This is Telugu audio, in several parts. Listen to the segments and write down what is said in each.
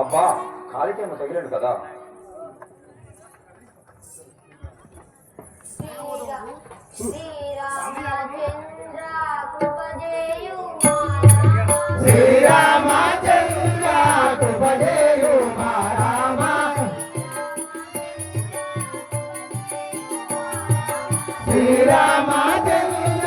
అబ్బా కాలికేమో తగిలాడు కదా. శ్రీరామ చంద్ర శ్రీరామచంద్ర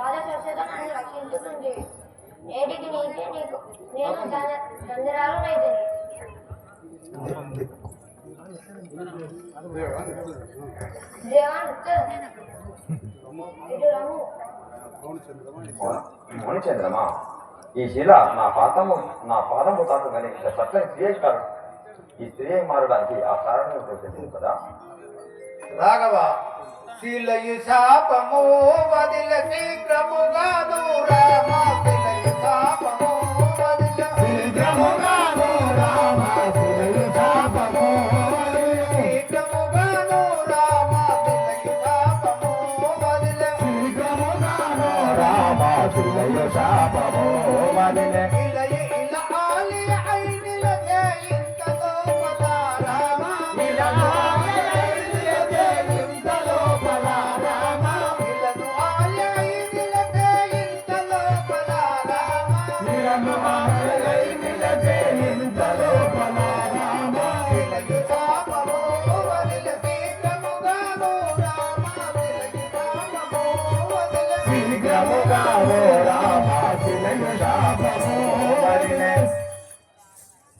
నన్ను నీ పాద స్వచ్ఛత నన్ను రక్షించుతుంది నేటికి నీకే నీకు నేను ఈ శిల నా పాదము నా పాదము తాకు కానీ చక్కని స్త్రీ కాదు. ఈ స్త్రీ మారడానికి ఆ కారణం కదా? రాఘవ శిలయు శాపము వదిల శీఘ్రముగా దూరామ శిలయు శాపము వదిల. శీఘ్రముగా దూరామ శిలయు శాపము శీఘ్రముగా దూరామ శిలయు శాపము వదిల. శీఘ్రముగా దూరామ శిలయు శాపము వదిల. ఇలయ ఇల ఆలి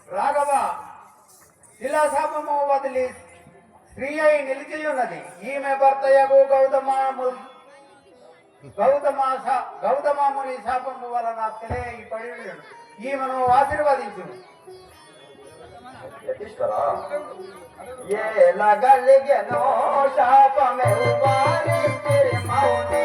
రాఘవ శిలాశాపము వదిలి స్త్రీ అయి నిలిచి ఉన్నది ఈమె భర్తయగు గౌతమాము గౌతమ గౌతమాముని శాపము వలన తెలియ పడి ఈమెను ఆశీర్వదించు యతీశ్వరా ఏలగలిగెనో శాపమే వారి తిరుమౌని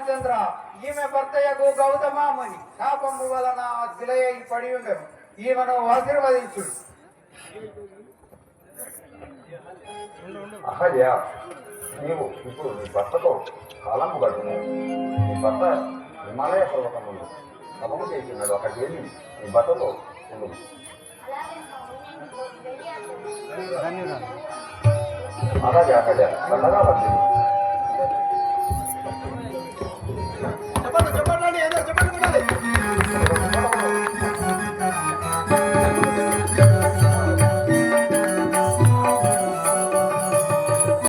రామచంద్ర ఈమె భర్తయకు గౌతమాముని శాపము వలన శిలయ్య పడి ఉండరు ఈమెను ఆశీర్వదించుడు. అహల్య నీవు ఇప్పుడు నీ భర్తతో కాలము గడుపును నీ భర్త హిమాలయ పర్వతములు తపము చేస్తున్నాడు అక్కడికి వెళ్ళి నీ భర్తతో ఉండు. అలాగే అహల్య చల్లగా వచ్చింది